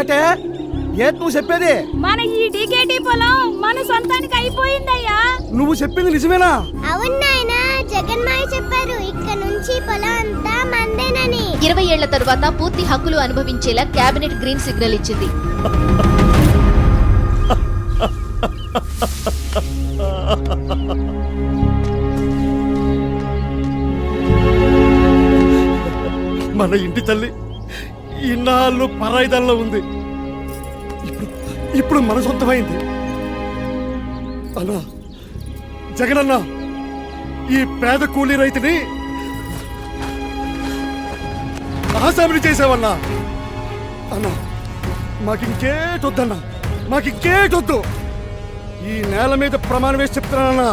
ఏటే? ఏట్ నువ్వు చెప్పేది? మన ఈ డీకేటీ పొలం మన సొంతానికి అయిపోయిందయ్యా. నువ్వు చెప్పింది నిజమేనా? అవును నాయనా జగన్మాయ చెప్పారు ఇక్కడ నుంచి పొలం అంతా మందేనని. ఇరవై ఏళ్ళ తరువాత పూర్తి హక్కులు అనుభవించేలా కేబినెట్ గ్రీన్ సిగ్నల్ ఇచ్చింది. మన ఇంటి తల్లి ఇన్నాళ్ళు పరాయిదల్లో ఉంది. ఇప్పుడు ఇప్పుడు మన సొంతమైంది. అన్నా జగనన్న ఈ పేద కూలీ రైతుని ఆసామిని చేసావన్నా. అన్నా మాకింకేటొద్దన్నా మాకింకేటొద్దు. ఈ నేల మీద ప్రమాణం వేసి చెప్తున్నానన్నా.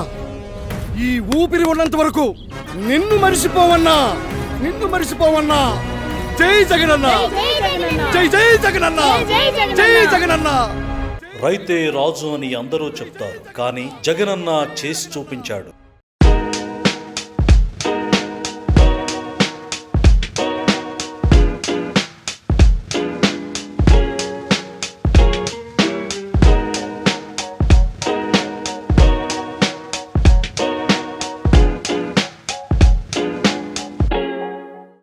ఈ ఊపిరి ఉన్నంత వరకు నిన్ను మరిసిపోవన్నా నిన్ను మరిసిపోవన్నా జై జగనన్న. జై జై జగనన్న. జై జగనన్న. జై జగనన్న. రైతే రాజు అని అందరూ చెప్తారు కానీ జగనన్న చేసి చూపించాడు.